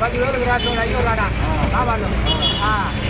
பத்து பேருக்கு ஐநூறு ஐநூறு Vámonos. Ah.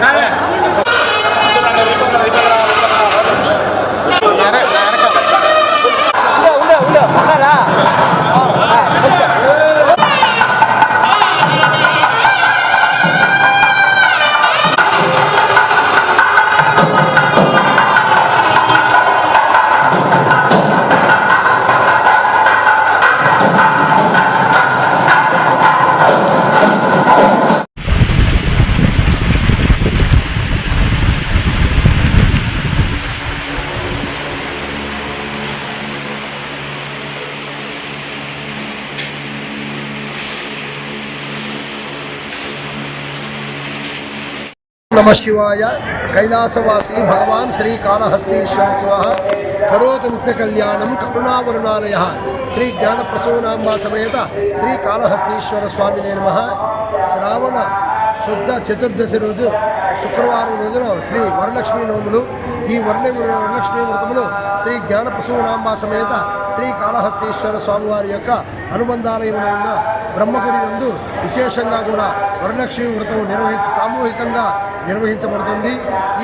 Cara, నమ శివాయ కైలాసవాసి భగవాన్ శ్రీ కాళహస్తీశ్వర శివ కరోతు నిత్య కళ్యాణం కరుణావరుణాలయ శ్రీ జ్ఞానప్రసూనాంబా సమేత శ్రీ కాళహస్తీశ్వర స్వామినే నమ శ్రావణ శుద్ధ చతుర్దశి రోజు శుక్రవారం రోజున శ్రీ వరలక్ష్మీ నోములు ఈ వరల వరలక్ష్మీ వ్రతములు శ్రీ జ్ఞానప్రసూనాంబ సమేత శ్రీ కాళహస్తీశ్వర స్వామివారి యొక్క అనుబంధాలయమైన బ్రహ్మగుడి నందు విశేషంగా కూడా వరలక్ష్మి వ్రతం నిర్వహించి సామూహికంగా నిర్వహించబడుతుంది.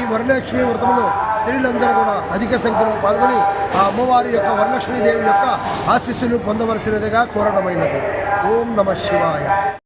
ఈ వరలక్ష్మి వ్రతంలో స్త్రీలందరూ కూడా అధిక సంఖ్యలో పాల్గొని ఆ అమ్మవారి యొక్క వరలక్ష్మీదేవి యొక్క ఆశీస్సులు పొందవలసినదిగా కోరడమైనది. ఓం నమ శివాయ.